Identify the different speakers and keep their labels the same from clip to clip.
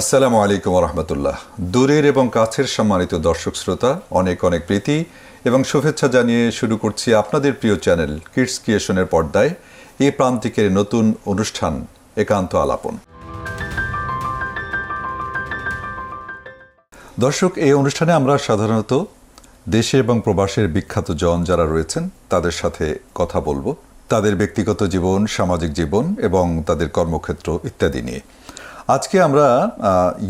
Speaker 1: আসসালামু আলাইকুম রহমতুল্লাহ দূরের এবং কাছের সম্মানিত দর্শক শ্রোতা, অনেক অনেক প্রীতি এবং শুভেচ্ছা জানিয়ে শুরু করছি আপনাদের প্রিয় চ্যানেল কিডস ক্রিয়েশনের পর্দায়, এই প্রান্তিকের নতুন অনুষ্ঠান, একান্ত আলাপন। দর্শক, এই অনুষ্ঠানে আমরা সাধারণত দেশে এবং প্রবাসের বিখ্যাত জন যারা রয়েছেন, তাদের সাথে কথা বলব। তাদের ব্যক্তিগত জীবন, সামাজিক জীবন এবং তাদের কর্মক্ষেত্র ইত্যাদি নিয়ে। আজকে আমরা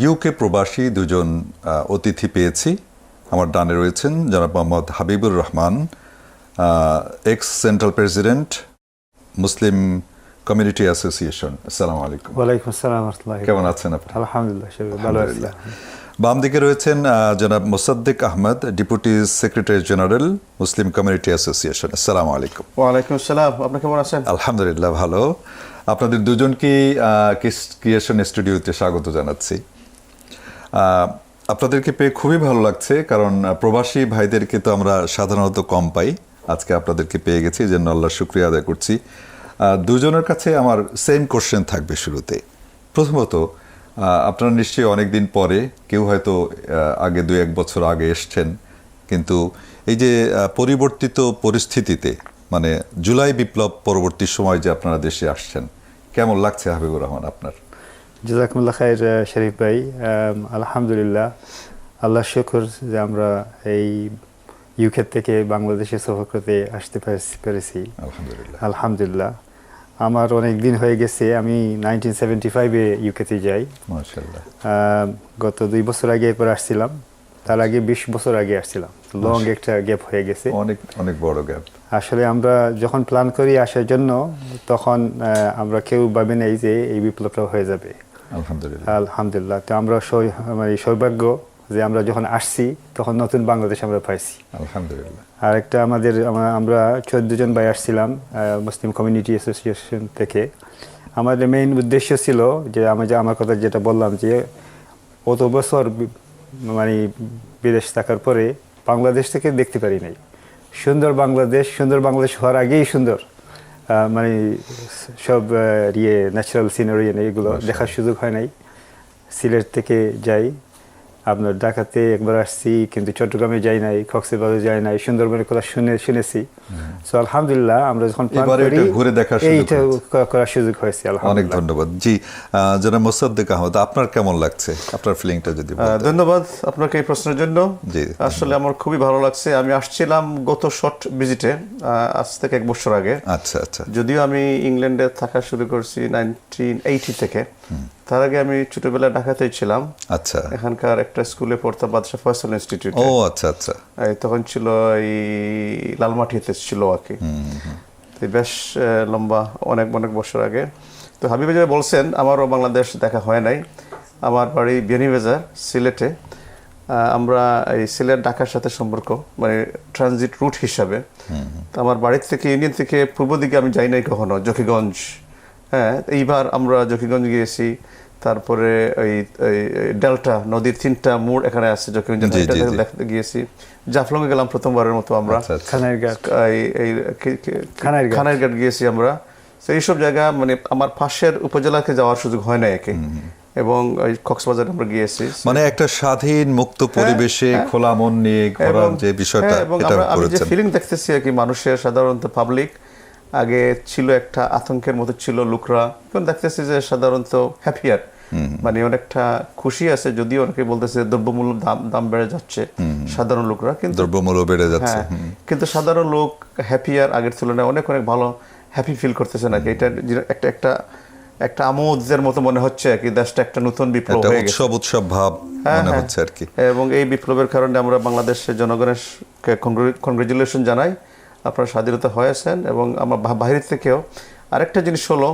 Speaker 1: ইউকে প্রবাসী দুজন অতিথি পেয়েছি। আমার ডানে রয়েছেন জনাব Mohammad Habibur Rahman ex central president Muslim community association আসসালামু আলাইকুম।
Speaker 2: ওয়ালাইকুম আসসালাম
Speaker 1: কেমন আছেন আপনি?
Speaker 2: আলহামদুলিল্লাহ ভালো আছি।
Speaker 1: বাম দিকে রয়েছেন জনাব Mosaddek Ahmed deputy secretary general Muslim community association আসসালামু আলাইকুম।
Speaker 3: ওয়ালাইকুম আসসালাম। আপনি কেমন আছেন?
Speaker 1: আলহামদুলিল্লাহ ভালো। আপনাদের দুজনকে ক্রিয়েশন স্টুডিওতে স্বাগত জানাচ্ছি। আপনাদেরকে পেয়ে খুবই ভালো লাগছে, কারণ প্রবাসী ভাইদেরকে তো আমরা সাধারণত কম পাই। আজকে আপনাদেরকে পেয়ে গেছি, এই জন্য আল্লাহ শুক্রিয়া আদায় করছি। দুজনের কাছে আমার সেম কোশ্চেন থাকবে শুরুতে। প্রথমত আপনারা নিশ্চয়ই অনেক দিন পরে, কেউ হয়তো আগে দু এক বছর আগে এসছেন, কিন্তু এই যে পরিবর্তিত পরিস্থিতিতে মানে জুলাই বিপ্লব পরবর্তী সময় যে আপনারা দেশে আসছেন কেমন লাগছে হাবিবুর রহমান আপনার?
Speaker 2: জাজাকুমুল্লাহ খাইর আহ, শরীফ ভাই। আলহামদুলিল্লাহ। আল্লাহ শুকর যে আমরা এই ইউকে থেকে বাংলাদেশে সফর করতে আসতে পেরেছি- পেরেছি।
Speaker 1: আলহামদুলিল্লাহ।
Speaker 2: আলহামদুলিল্লাহ। আমার অনেক দিন হয়ে গেছে আমি নাইনটিন সেভেন্টি ফাইভে ইউকেতে যাই। গত দুই বছর আগে এরপর আসছিলাম। তার আগে বিশ বছর আগে আসছিলাম। লং একটা গ্যাপ হয়ে গেছে।
Speaker 1: অনেক অনেক বড় গ্যাপ
Speaker 2: আসলে আমরা যখন প্ল্যান করি আসার জন্য তখন আমরা কেউ ভাবি নাই যে এই বিপ্লবটা হয়ে যাবে।
Speaker 1: আলহামদুলিল্লাহ।
Speaker 2: আলহামদুলিল্লাহ। তো আমরা মানে সৌভাগ্য যে আমরা যখন আসছি তখন নতুন বাংলাদেশ আমরা পাইছি।
Speaker 1: আলহামদুলিল্লাহ।
Speaker 2: আর একটা আমাদের আমরা চোদ্দ জন ভাই আসছিলাম মুসলিম কমিউনিটি অ্যাসোসিয়েশন থেকে। আমাদের মেইন উদ্দেশ্য ছিল যে আমি যে আমার কথা যেটা বললাম যে অত বছর মানে বিদেশ থাকার পরে বাংলাদেশ থেকে দেখতে পারি নাই। সুন্দর বাংলাদেশ সুন্দর বাংলাদেশ হওয়ার আগেই সুন্দর। মানে সব ইয়ে ন্যাচারাল সিনারি এগুলো দেখার সুযোগ হয় নাই। সিলেট থেকে যাই আপনার ঢাকাতে একবার আসছি কিন্তু চট্টগ্রামে যাই নাই কক্সবাজারে যাই নাই সুন্দরবনের কথা শুনে শুনেছি। সো আলহামদুলিল্লাহ আমরা যখন
Speaker 1: এবারে এটা ঘুরে দেখার সুযোগ
Speaker 2: এইটা করার সুযোগ হয়েছে
Speaker 1: অনেক ধন্যবাদ। জি আহ, জনাব মোসাদ্দেক আহমদ আপনার কেমন লাগছে? আপনার ফিলিংটা যদি
Speaker 3: ধন্যবাদ আপনাকে এই প্রশ্নের জন্য।
Speaker 1: জি,
Speaker 3: আসলে আমার খুবই ভালো লাগছে। আমি আসছিলাম গত শর্ট ভিজিটে আজ থেকে এক বছর আগে।
Speaker 1: আচ্ছা আচ্ছা।
Speaker 3: যদিও আমি ইংল্যান্ডে থাকা শুরু করছি নাইনটিন এইটি থেকে। তার আগে আমি ছোটবেলায় ঢাকাতেই ছিলাম।
Speaker 1: আচ্ছা।
Speaker 3: এখানকার একটা স্কুলে পড়তাম বাদশাহ ফয়সাল ইনস্টিটিউট।
Speaker 1: ও আচ্ছা আচ্ছা।
Speaker 3: তখন ছিল এই লালমাটিতে ছিল আর কি। তো বেশ লম্বা অনেক অনেক বছর আগে। তো হাবিবে যে বলছেন আমারও বাংলাদেশ দেখা হয় নাই। আমার বাড়ি বিয়ানীবাজার সিলেটে। আমরা এই সিলেট ঢাকার সাথে সম্পর্ক মানে ট্রানজিট রুট হিসাবে। তো আমার বাড়ির থেকে ইউনিয়ন থেকে পূর্ব দিকে আমি যাই নাই কখনো জকিগঞ্জ। হ্যাঁ এইবার আমরা জকিগঞ্জ গিয়েছি তারপরে ওই ডেল্টা নদীর তিনটা মোড় এখানে আছে জকিগঞ্জ। দেখতে গিয়েছি। জাফলংয়ে গেলাম প্রথমবারের মতো আমরা।
Speaker 1: আচ্ছা আচ্ছা।
Speaker 2: খানের ঘাট
Speaker 3: গিয়েছি আমরা। তো এইসব জায়গা মানে আমার পাশের উপজেলাকে যাওয়ার সুযোগ হয় না একে। এবং ওই কক্সবাজার আমরা গিয়েছি।
Speaker 1: মানে একটা স্বাধীন মুক্ত পরিবেশে খোলা মন নিয়ে ঘোরার যে বিষয়টা
Speaker 3: হ্যাঁ, এবং
Speaker 1: এটা
Speaker 3: আমরা আমি যে ফিলিং দেখতেছি আর কি মানুষের সাধারণত পাবলিক আগে ছিল একটা আতঙ্কের মতো ছিল লোকরা। এখন দেখতেছি যে সাধারণত হ্যাপিয়ার মানে অনেকটা খুশি আছে যদিও অনেকে বলতেছে দ্রব্যমূল্য দাম দাম বেড়ে যাচ্ছে সাধারণ লোকরা কিন্তু
Speaker 1: দ্রব্যমূল্য বেড়ে যাচ্ছে
Speaker 3: হ্যাঁ কিন্তু সাধারণ লোক হ্যাপিয়ার আগের তুলনায় অনেক অনেক ভালো হ্যাপি ফিল করতেছে নাকি। এটা একটা একটা একটা আমোদের মতো মনে হচ্ছে আর কি দেশটা একটা নতুন বিপ্লব হয়ে গেছে।
Speaker 1: উৎসব উৎসব ভাব
Speaker 3: হ্যাঁ,
Speaker 1: মনে
Speaker 3: হ্যাঁ।
Speaker 1: হচ্ছে আর কি।
Speaker 3: এবং এই বিপ্লবের কারণে আমরা বাংলাদেশের জনগণের কনগ্রেচুলেশন জানাই। আপনারা স্বাধীনতা হয়েছেন এবং আমার বাহির বাইরে থেকেও আরেকটা জিনিস হলো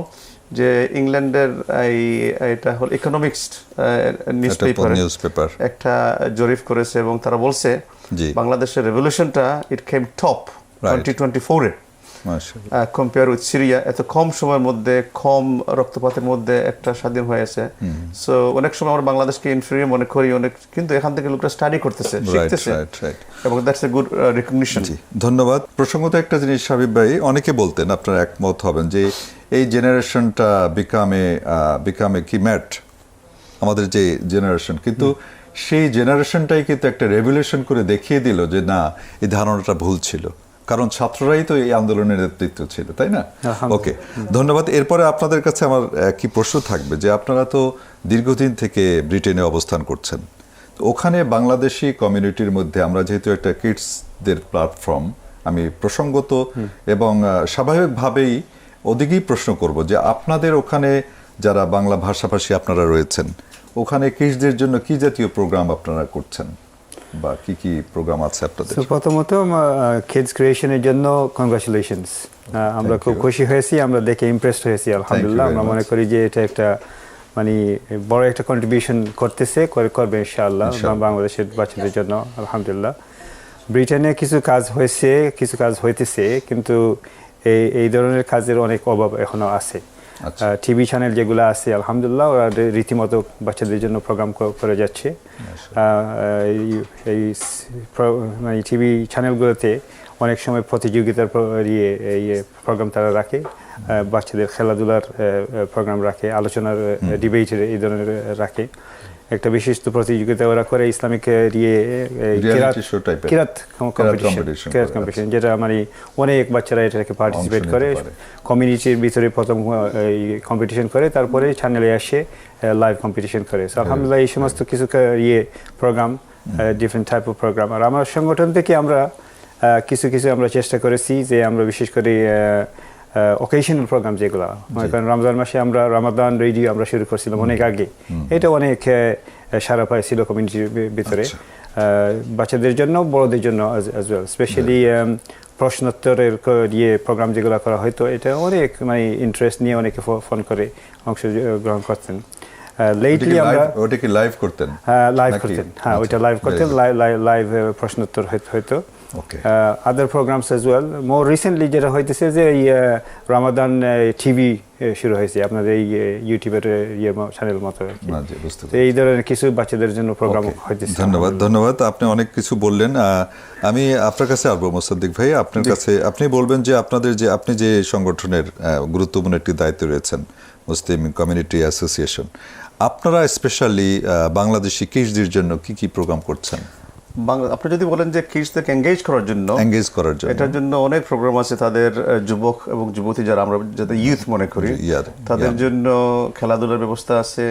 Speaker 3: যে ইংল্যান্ডের এই এটা হল ইকোনমিক্স নিউজ
Speaker 1: একটা
Speaker 3: পেপার
Speaker 1: নিউজ পেপার
Speaker 3: একটা জরিপ করেছে এবং তারা বলছে বাংলাদেশের রেভলিউশনটা it came top twenty twenty ফোরে
Speaker 1: মাশাআল্লাহ।
Speaker 3: কম্পেয়ার উইথ সিরিয়া এত কম সময়ের মধ্যে কম রক্তপাতের মধ্যে একটা স্বাধীন হয়েছে সো অনেক সময় আমরা বাংলাদেশকে ইনফেরিয়র মনে করি অনেক কিন্তু এখান থেকে লোকরা স্টাডি করতেছে শিখতেছে. এবং দ্যাটস এ গুড রেকগনিশন
Speaker 1: ধন্যবাদ। প্রসঙ্গত একটা জিনিস হাবিব ভাই অনেকে বলতেন আপনারা একমত হবেন যে এই জেনারেশনটা বিকামে বিকামে কি ম্যাট আমাদের যে জেনারেশন। কিন্তু সেই জেনারেশনটাই কিন্তু একটা রেভলিউশন করে দেখিয়ে দিল যে না এই ধারণাটা ভুল ছিল। কারণ ছাত্ররাই তো এই আন্দোলনের নেতৃত্ব ছিল তাই না? ওকে ধন্যবাদ। এরপরে আপনাদের কাছে আমার কি প্রশ্ন থাকবে যে আপনারা তো দীর্ঘদিন থেকে ব্রিটেনে অবস্থান করছেন। তো ওখানে বাংলাদেশি কমিউনিটির মধ্যে আমরা যেহেতু একটা কিডসদের প্ল্যাটফর্ম আমি প্রসঙ্গত এবং স্বাভাবিকভাবেই ওদিকেই প্রশ্ন করব যে আপনাদের ওখানে যারা বাংলা ভাষাভাষী আপনারা রয়েছেন ওখানে কিডসদের জন্য কি জাতীয় প্রোগ্রাম আপনারা করছেন? বা কি কি প্রোগ্রাম আছে আপনাদের
Speaker 2: প্রথমত কিডস ক্রিয়েশনের জন্য কংগ্রাচুলেশনস আমরা খুব খুশি হয়েছি আমরা দেখে ইমপ্রেসড হয়েছি আলহামদুলিল্লাহ। আমরা মনে করি যে এটা একটা মানে বড় একটা কন্ট্রিবিউশন করতেছে করে করবে ইনশাআল্লাহ। বাংলাদেশের বাচ্চাদের জন্য আলহামদুলিল্লাহ। ব্রিটেনে কিছু কাজ হয়েছে কিছু কাজ হইতেছে কিন্তু এই এই ধরনের কাজের অনেক অভাব এখনও আছে। টিভি চ্যানেল যেগুলো আছে আলহামদুলিল্লাহ ওরা রীতিমতো বাচ্চাদের জন্য প্রোগ্রাম করে যাচ্ছে। এই- মানে টিভি চ্যানেলগুলোতে অনেক সময় প্রতিযোগিতার প্র- ইয়ে এই প্রোগ্রাম তারা রাখে। বাচ্চাদের খেলাধুলার প্রোগ্রাম রাখে আলোচনার ডিবেটের এই ধরনের রাখে। একটা বিশিষ্ট প্রতিযোগিতা ওরা করে ইসলামিক কিরাত কম্পিটিশন যেটা মানে অনেক বাচ্চারা এটাকে পার্টিসিপেট করে কমিউনিটির ভিতরে প্রথম কম্পিটিশন করে তারপরে চ্যানেলে আসে লাইভ কম্পিটিশন করে। আলহামদুলিল্লাহ এই সমস্ত কিছু ইয়ে program different type of program আর আমার সংগঠন থেকে আমরা কিছু কিছু আমরা চেষ্টা করেছি যে আমরা বিশেষ করে অকেশনাল প্রোগ্রাম যেগুলো মনে করেন রমজান মাসে আমরা রমাদান রেডিও আমরা শুরু করছিলাম অনেক আগে। এটা অনেক সারা পাইছিল কমিউনিটির ভিতরে।
Speaker 1: আচ্ছা।
Speaker 2: বাচ্চাদের জন্য বড়দের জন্য অ্যাজ ওয়েল স্পেশালি প্রশ্নোত্তরের ইয়ে প্রোগ্রাম যেগুলো করা হয়তো এটা অনেক মানে ইন্টারেস্ট নিয়ে অনেকে ফোন করে অংশ গ্রহণ করতেন লেটলি আমরা
Speaker 1: ওটা কি লাইভ করতেন?
Speaker 2: লাইভ
Speaker 1: নাকি?
Speaker 2: করতেন। হ্যাঁ
Speaker 1: আচ্ছা,
Speaker 2: ওইটা লাইভ করতেন. লাইভ প্রশ্নোত্তর হইত-
Speaker 1: Okay.
Speaker 2: Other programs as well more recently যেটা হইতেছে যে এই রামাদান টিভি শুরু হয়েছে। আপনাদের এই ইউটিউবের ইয়ে চ্যানেল মতো এই ধরনের কিছু বাচ্চাদের জন্য প্রোগ্রাম হইতেছে।
Speaker 1: ধন্যবাদ ধন্যবাদ। আপনি অনেক কিছু বললেন। আমি আপনার কাছে আসব মোসাদ্দিক ভাই। আপনার কাছে আপনি বলবেন যে আপনাদের যে আপনি যে সংগঠনের গুরুত্বপূর্ণ একটি দায়িত্ব রয়েছেন মুসলিম কমিউনিটি অ্যাসোসিয়েশন আপনারা স্পেশালি বাংলাদেশি কিশদের জন্য কি কি প্রোগ্রাম করছেন?
Speaker 3: বাংলা আপনি যদি বলেন যে কিডসদেরকে এঙ্গেজ করার জন্য
Speaker 1: এঙ্গেজ করার জন্য।
Speaker 3: এটার জন্য অনেক প্রোগ্রাম আছে তাদের যুবক এবং যুবতী যারা আমরা যাদের ইউথ মনে করি তাদের জন্য খেলাধুলার ব্যবস্থা আছে।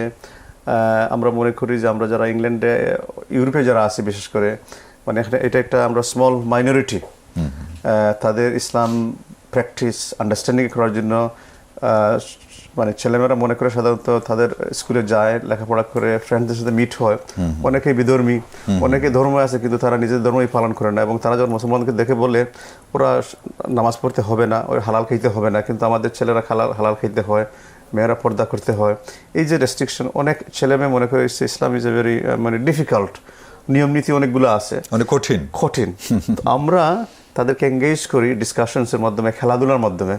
Speaker 3: আমরা মনে করি যে আমরা যারা ইংল্যান্ডে ইউরোপে যারা আছে বিশেষ করে মানে এখানে এটা একটা আমরা স্মল মাইনরিটি তাদের ইসলাম প্র্যাকটিস আন্ডারস্ট্যান্ডিং করার জন্য মানে ছেলেমেয়েরা মনে করে সাধারণত তাদের স্কুলে যায় লেখাপড়া করে ফ্রেন্ডদের সাথে মিট হয়। অনেকে বিধর্মী অনেকে ধর্ম আছে কিন্তু তারা নিজের ধর্মই পালন করে না এবং তারা যখন মুসলমানকে দেখে বলে ওরা নামাজ পড়তে হবে না ওই হালাল খাইতে হবে না। কিন্তু আমাদের ছেলেরা হালাল হালাল খাইতে হয় মেয়েরা পর্দা করতে হয়। এই যে রেস্ট্রিকশন অনেক ছেলে মেয়ে মনে করে ইসলাম ইজ এ ভেরি মানে ডিফিকাল্ট নিয়ম নীতি অনেকগুলো আছে।
Speaker 1: অনেক কঠিন।
Speaker 3: কঠিন। আমরা তাদেরকে এঙ্গেজ করি ডিসকাশনসের মাধ্যমে খেলাধুলার মাধ্যমে।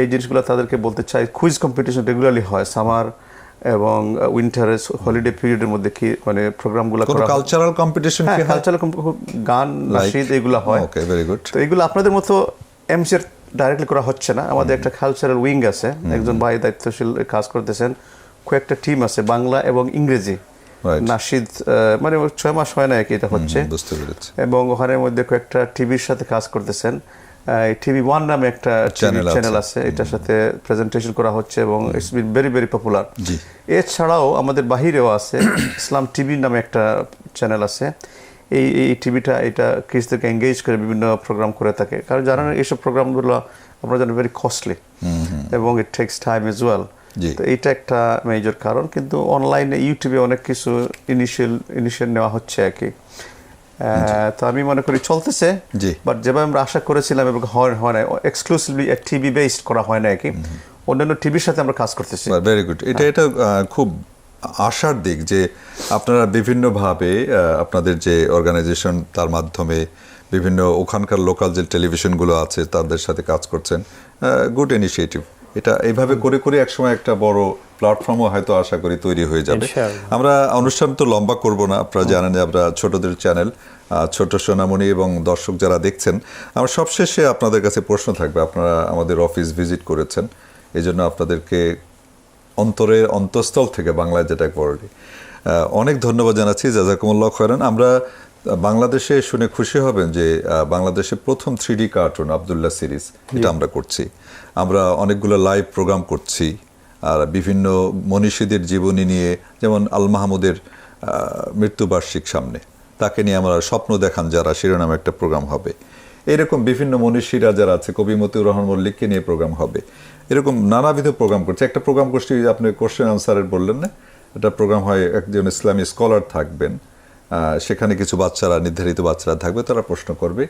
Speaker 3: এই জিনিসগুলো তাদেরকে বলতে চাই। কুইজ কম্পিটিশন রেগুলারলি হয়। সামার এবং উইন্টারের হলিডে পিরিয়ডের মধ্যে কি মানে প্রোগ্রামগুলো করা
Speaker 1: কালচারাল কম্পিটিশন
Speaker 3: হ্যাঁ
Speaker 1: কি
Speaker 3: কালচারাল গান নাচিদ এগুলো হয়।
Speaker 1: ওকে ভেরি গুড
Speaker 3: তো এগুলো আপনাদের মতো এমসির ডাইরেক্টলি করা হচ্ছে না। আমাদের একটা কালচারাল উইং আছে। একজন ভাই দায়িত্বশীল কাজ করতেছেন। কয়েকটা টিম আছে বাংলা এবং ইংরেজি। নাসিদ মানে ছয় মাস হয় না কি এটা হচ্ছে।
Speaker 1: বুঝতে পেরেছি।
Speaker 3: এবং ওখানের মধ্যে কয়েকটা টিভির সাথে কাজ করতেছেন। টিভি ওয়ান নামে একটা চ্যানেল
Speaker 1: আছে।
Speaker 3: এটার সাথে প্রেজেন্টেশন করা হচ্ছে এবং it's been very very popular এছাড়াও আমাদের বাহিরেও আছে ইসলাম টিভি নামে একটা চ্যানেল আছে। এই এই টিভিটা এটা খ্রিস্টকে এঙ্গেজ করে বিভিন্ন প্রোগ্রাম করে থাকে। কারণ জানেন এইসব প্রোগ্রামগুলো আমরা জানি ভেরি কস্টলি এবং it takes time as well. তো এইটা একটা মেজর কারণ। কিন্তু অনলাইনে ইউটিউবে অনেক কিছু ইনিশিয়াল ইনিশিয়াল নেওয়া হচ্ছে আর কি। তো আমি মনে করি চলতেছে।
Speaker 1: জি।
Speaker 3: বাট যেভাবে আমরা আশা করেছিলাম এবং হয় হয় না এক্সক্লুসিভলি টিভি বেসড করা হয় না আর কি। অন্যান্য টিভির সাথে আমরা কাজ করতেছি।
Speaker 1: ভেরি গুড এটা এটা খুব আশার দিক যে আপনারা বিভিন্নভাবে আপনাদের যে অর্গানাইজেশন তার মাধ্যমে বিভিন্ন ওখানকার লোকাল যে টেলিভিশনগুলো আছে তাদের সাথে কাজ করছেন। গুড ইনিশিয়েটিভ এটা এইভাবে করে করে একসময় একটা বড় প্ল্যাটফর্মও হয়তো আশা করি তৈরি হয়ে যাবে। আমরা অনুষ্ঠান তো লম্বা করব না আপনারা জানেন আমরা ছোটদের চ্যানেল ছোট সোনামণি এবং দর্শক যারা দেখছেন আমার সবশেষে আপনাদের কাছে প্রশ্ন থাকবে আপনারা আমাদের অফিস ভিজিট করেছেন এই জন্য আপনাদেরকে অন্তরের অন্তঃস্থল থেকে বাংলায় যেটা বলি অনেক ধন্যবাদ জানাচ্ছি জাজাকুমুল্লাহ খয়রান। আমরা বাংলাদেশে শুনে খুশি হবেন যে বাংলাদেশে প্রথম three D cartoon Abdullah series এটা আমরা করছি। আমরা অনেকগুলো লাইভ প্রোগ্রাম করছি আর বিভিন্ন মনীষীদের জীবনী নিয়ে যেমন আল মাহমুদের মৃত্যুবার্ষিক সামনে। তাকে নিয়ে আমরা স্বপ্ন দেখান যারা শিরোনামে একটা প্রোগ্রাম হবে। এরকম বিভিন্ন মনীষীরা যারা আছে কবি মতিউর রহমান মল্লিককে নিয়ে প্রোগ্রাম হবে। এরকম নানাবিধ প্রোগ্রাম করছে। একটা প্রোগ্রাম করছি আপনি কোশ্চেন আনসারের বললেন না? একটা প্রোগ্রাম হয় একজন ইসলামী স্কলার থাকবেন। সেখানে কিছু বাচ্চারা নির্ধারিত বাচ্চারা থাকবে তারা প্রশ্ন করবে।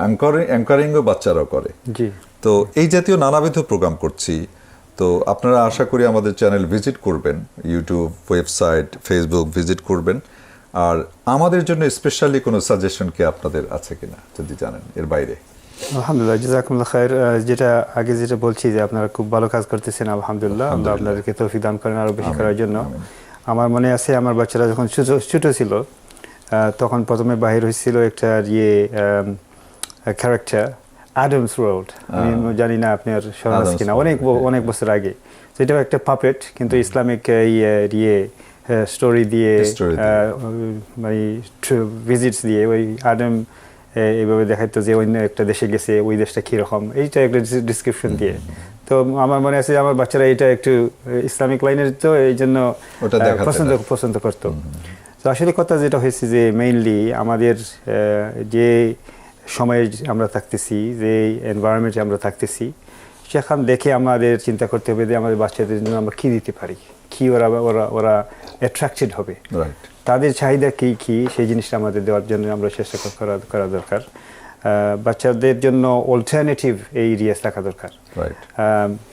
Speaker 1: অ্যাঙ্করিং অ্যাঙ্কারিংও বাচ্চারাও করে।
Speaker 2: জি।
Speaker 1: তো এই জাতীয় নানাবিধ প্রোগ্রাম করছি। তো আপনারা আশা করি আমাদের চ্যানেল ভিজিট করবেন ইউটিউব ওয়েবসাইট ফেসবুক ভিজিট করবেন। আর আমাদের জন্য স্পেশালি কোনো সাজেশন কি আপনাদের আছে কিনা যদি জানেন এর বাইরে?
Speaker 2: আলহামদুলিল্লাহ জাজাকুমুল্লাহ খায়ের যেটা আগে যেটা বলছি যে আপনারা খুব ভালো কাজ করতেছেন আলহামদুলিল্লাহ। আমরা আপনাদেরকে তৌফিক দান করেন আরও বেশি করার জন্য। আমার মনে আছে আমার বাচ্চারা যখন ছোট ছোট ছিল তখন প্রথমে বাহির হয়েছিল একটা ইয়ে ক্যারেক্টার অ্যাডামস ওয়ার্ল্ড আমি জানি না আপনার স্মরণ আছে কিনা অনেক অনেক বছর আগে। সেটাও একটা পাপেট কিন্তু ইসলামিক ইয়ে ইয়ে স্টোরি দিয়ে
Speaker 1: Story দিয়ে।
Speaker 2: মানে ভিজিটস দিয়ে ওই আদম এইভাবে দেখাইতো যে অন্য একটা দেশে গেছে ওই দেশটা কীরকম। এইটা একটা ডিসক্রিপশন দিয়ে। তো আমার মনে আছে আমার বাচ্চারা এটা একটু ইসলামিক লাইনের তো এই জন্য পছন্দ পছন্দ করতো। তো আসলে কথা যেটা হয়েছে যে মেইনলি আমাদের যে সময়ে আমরা থাকতেছি যে এনভায়রনমেন্টে আমরা থাকতেছি সেখান দেখে আমাদের চিন্তা করতে হবে যে আমাদের বাচ্চাদের জন্য আমরা কী দিতে পারি কী ওরা ওরা ওরা অ্যাট্রাক্টেড হবে। তাদের চাহিদা কী কী সেই জিনিসটা আমাদের দেওয়ার জন্য আমরা চেষ্টা করা করা দরকার। বাচ্চাদের জন্য অল্টারনেটিভ এই এরিয়াস থাকা দরকার।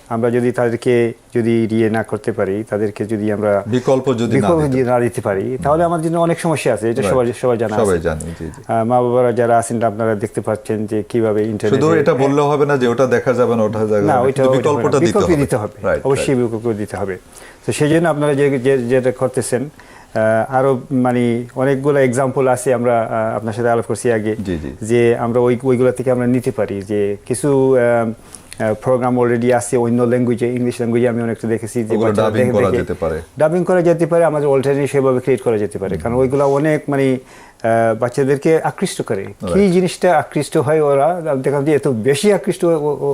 Speaker 2: আমরা যদি তাদেরকে যদি ইয়ে না করতে পারি তাদেরকে যদি আমরা
Speaker 1: বিকল্প যদি না দিতে
Speaker 2: পারি। তাহলে আমাদের জন্য অনেক সমস্যা আছে এটা সবাই সবাই জানা
Speaker 1: সবাই। জানে
Speaker 2: মা বাবারা যারা আছেন আপনারা দেখতে পাচ্ছেন যে কীভাবে
Speaker 1: শুধু এটা বললেও হবে না যে ওটা দেখা যাবে না ওটা যাবে
Speaker 2: না ওইটা
Speaker 1: বিকল্পটা দিতে হবে।
Speaker 2: অবশ্যই বিকল্প দিতে হবে। তো সেই জন্য আপনারা যে- যেটা করতেছেন আরও মানে অনেকগুলো এক্সাম্পল আছে আমরা আপনার সাথে আলাপ করছি আগে। যে আমরা ওই ওইগুলো থেকে আমরা নিতে পারি যে কিছু প্রোগ্রাম অলরেডি আছে অন্য ল্যাঙ্গুয়েজে ইংলিশ ল্যাঙ্গুয়েজে আমি অনেকটা দেখেছি যে
Speaker 1: করা যেতে পারে।
Speaker 2: ডাবিং করা যেতে পারে আমাদের অল্টারনেটিভ সেভাবে ক্রিয়েট করা যেতে পারে কারণ ওইগুলো অনেক মানে বাচ্চাদেরকে আকৃষ্ট করে। কি জিনিসটা আকৃষ্ট হয় ওরা দেখলাম যে এত বেশি আকৃষ্ট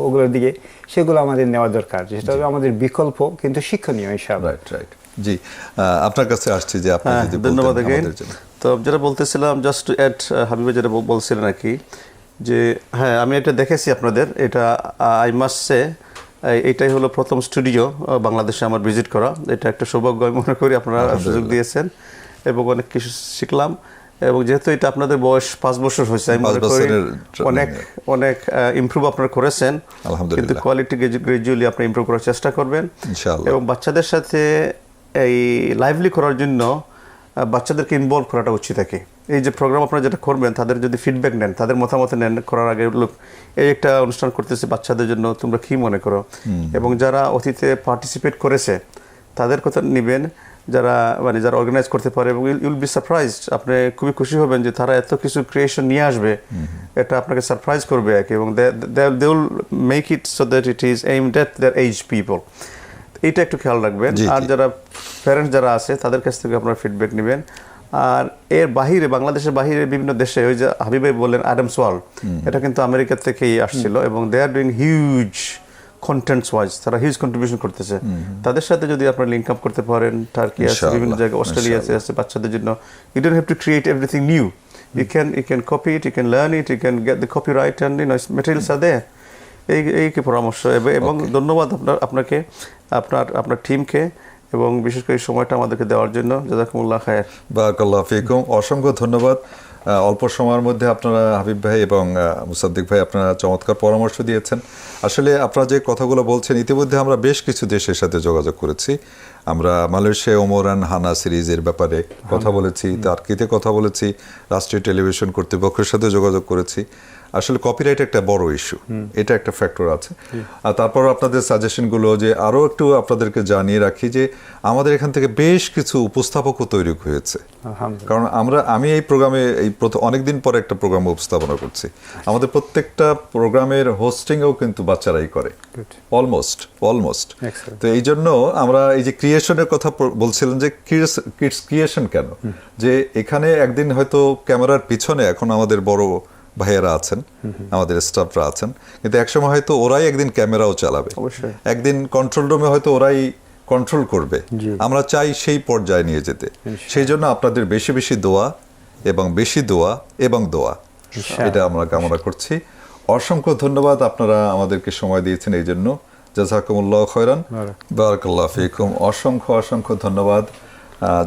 Speaker 2: ওগুলোর দিকে সেগুলো আমাদের নেওয়া দরকার যেটা আমাদের বিকল্প কিন্তু শিক্ষণীয় হিসাব।
Speaker 1: রাইট রাইট জি আপনার কাছে আসছি যে আপনি
Speaker 3: হ্যাঁ
Speaker 1: যদি
Speaker 3: ধন্যবাদ। তো যেটা বলতেছিলাম জাস্ট টু অ্যাড হাবিবা যেটা বলছিলেন আর কি যে হ্যাঁ আমি এটা দেখেছি আপনাদের এটা আই মাস্ট সে এটাই হলো প্রথম স্টুডিও বাংলাদেশে আমার ভিজিট করা। এটা একটা সৌভাগ্য আমি মনে করি আপনারা সুযোগ দিয়েছেন এবং অনেক কিছু শিখলাম এবং যেহেতু এটা আপনাদের বয়স পাঁচ বছর হয়েছে আমি মনে করি অনেক অনেক ইমপ্রুভ আপনারা করেছেন।
Speaker 1: আলহামদুলিল্লাহ।
Speaker 3: কিন্তু কোয়ালিটি গ্রাজুয়ালি আপনি ইমপ্রুভ করার চেষ্টা করবেন। এবং বাচ্চাদের সাথে এই লাইভলি করার জন্য বাচ্চাদেরকে ইনভলভ করাটা উচিত থাকে এই যে প্রোগ্রাম আপনারা যেটা করবেন তাদের যদি ফিডব্যাক নেন তাদের মতামত নেন করার আগে লোক এই একটা অনুষ্ঠান করতেছে বাচ্চাদের জন্য তোমরা কি মনে করো? এবং যারা অতীতে পার্টিসিপেট করেছে তাদের কথা নেবেন যারা মানে যারা অর্গানাইজ করতে পারে এবং ইউল বি সারপ্রাইজ আপনি খুবই খুশি হবেন যে তারা এত কিছু ক্রিয়েশন নিয়ে আসবে এটা আপনাকে সারপ্রাইজ করবে আর কি এবং they will make it so that it is aimed at their age people এইটা একটু খেয়াল রাখবেন। আর যারা প্যারেন্টস যারা আছে তাদের কাছ থেকে আপনারা ফিডব্যাক নেবেন। আর এর বাহিরে বাংলাদেশের বাহিরে বিভিন্ন দেশে ওই যে হাবিবাই বললেন অ্যাডামস ওয়াল এটা কিন্তু আমেরিকা থেকেই আসছিল এবং they are doing huge contents wise তারা হিউজ কন্ট্রিবিউশন করতেছে। তাদের সাথে যদি আপনারা লিঙ্ক আপ করতে পারেন টার্কি আছে বিভিন্ন জায়গায় অস্ট্রেলিয়া আছে বাচ্চাদের জন্য। You don't have to create everything new you can you can copy it you can learn it you can get the copyright and you know materials are there এই এই কি পরামর্শ। এব- এবং ধন্যবাদ আপনার আপনাকে আপনার আপনার টিমকে এবং বিশেষ করে এই সময়টা আমাদেরকে দেওয়ার জন্য জাজাকুমুল্লাহ খায়ের।
Speaker 1: বারাকাল্লাহ ফিকুম। অসংখ্য ধন্যবাদ। অল্প সময়ের মধ্যে আপনারা হাবিব ভাই এবং মুসাদ্দিক ভাই আপনারা চমৎকার পরামর্শ দিয়েছেন। আসলে আপনারা যে কথাগুলো বলছেন ইতিমধ্যে আমরা বেশ কিছু দেশের সাথে যোগাযোগ করেছি। আমরা মালয়েশিয়া ওমরান হানা সিরিজের ব্যাপারে কথা বলেছি তার্কিতে কথা বলেছি রাষ্ট্রীয় টেলিভিশন কর্তৃপক্ষের সাথে যোগাযোগ করেছি। আসলে কপিরাইট একটা বড় ইস্যু এটা একটা ফ্যাক্টর আছে। আর তারপর আপনাদের সাজেশনগুলো যে আরও একটু আপনাদেরকে জানিয়ে রাখি যে আমাদের এখান থেকে বেশ কিছু উপস্থাপকও তৈরি হয়েছে। কারণ আমরা আমি এই প্রোগ্রামে এই প্রথম অনেকদিন পরে একটা প্রোগ্রাম উপস্থাপনা করছি। আমাদের প্রত্যেকটা প্রোগ্রামের হোস্টিংও কিন্তু বাচ্চারাই করে. অলমোস্ট অলমোস্ট তো এই জন্য আমরা এই যে ক্রিয়েশনের কথা বলছিলেন যে কিডস ক্রিয়েশন কেন? যে এখানে একদিন হয়তো ক্যামেরার পিছনে এখন আমাদের বড় ভাইয়েরা আছেন আমাদের স্টাফরা আছেন। কিন্তু একসময় হয়তো ওরাই একদিন ক্যামেরাও চালাবে। একদিন কন্ট্রোল রুমে হয়তো ওরাই কন্ট্রোল করবে। আমরা চাই সেই পর্যায়ে নিয়ে যেতে। সেই জন্য আপনাদের বেশি বেশি দোয়া এবং বেশি দোয়া এবং দোয়া। এটা আমরা কামনা করছি। অসংখ্য ধন্যবাদ আপনারা আমাদেরকে সময় দিয়েছেন এই জন্য। জাজাকুমুল্লাহ খয়রান।
Speaker 2: বারাক।
Speaker 1: বারাকাল্লাহ ফিকুম। অসংখ্য অসংখ্য ধন্যবাদ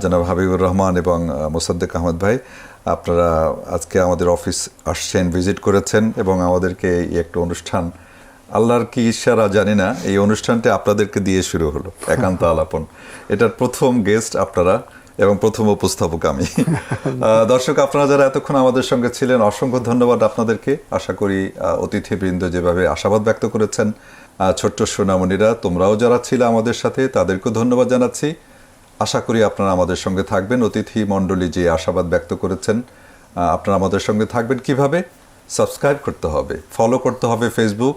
Speaker 1: জনাব হাবিবুর রহমান এবং মোসাদ্দেক আহমদ ভাই। আপনারা আজকে আমাদের অফিস আসছেন ভিজিট করেছেন এবং আমাদেরকে এই একটা অনুষ্ঠান আল্লাহর কি ইশারা জানি না এই অনুষ্ঠানটা আপনাদেরকে দিয়ে শুরু হলো একান্ত আলাপন। এটার প্রথম গেস্ট আপনারা এবং প্রথম উপস্থাপক আমি। দর্শক আপনারা যারা এতক্ষণ আমাদের সঙ্গে ছিলেন অসংখ্য ধন্যবাদ আপনাদেরকে। আশা করি অতিথিবৃন্দ যেভাবে আশাবাদ ব্যক্ত করেছেন ছোট্ট সোনামণিরা তোমরাও যারা ছিল আমাদের সাথে তাদেরকেও ধন্যবাদ জানাচ্ছি। আশা করি আপনারা আমাদের সঙ্গে থাকবেন। অতিথি মণ্ডলী যে আশাবাদ ব্যক্ত করেছেন আপনারা আমাদের সঙ্গে থাকবেন। কীভাবে? সাবস্ক্রাইব করতে হবে, ফলো করতে হবে ফেসবুক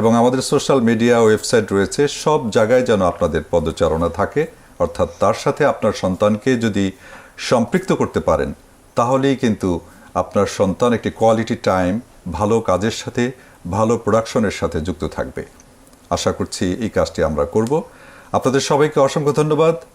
Speaker 1: এবং আমাদের সোশ্যাল মিডিয়া ওয়েবসাইট রয়েছে। সব জায়গায় যেন আপনাদের পদচারণা থাকে, অর্থাৎ তার সাথে আপনার সন্তানকে যদি সম্পৃক্ত করতে পারেন, তাহলেই কিন্তু আপনার সন্তান একটি কোয়ালিটি টাইম ভালো কাজের সাথে, ভালো প্রোডাকশনের সাথে যুক্ত থাকবে। আশা করছি এই কাজটি আমরা করব। আপনাদের সবাইকে অসংখ্য ধন্যবাদ।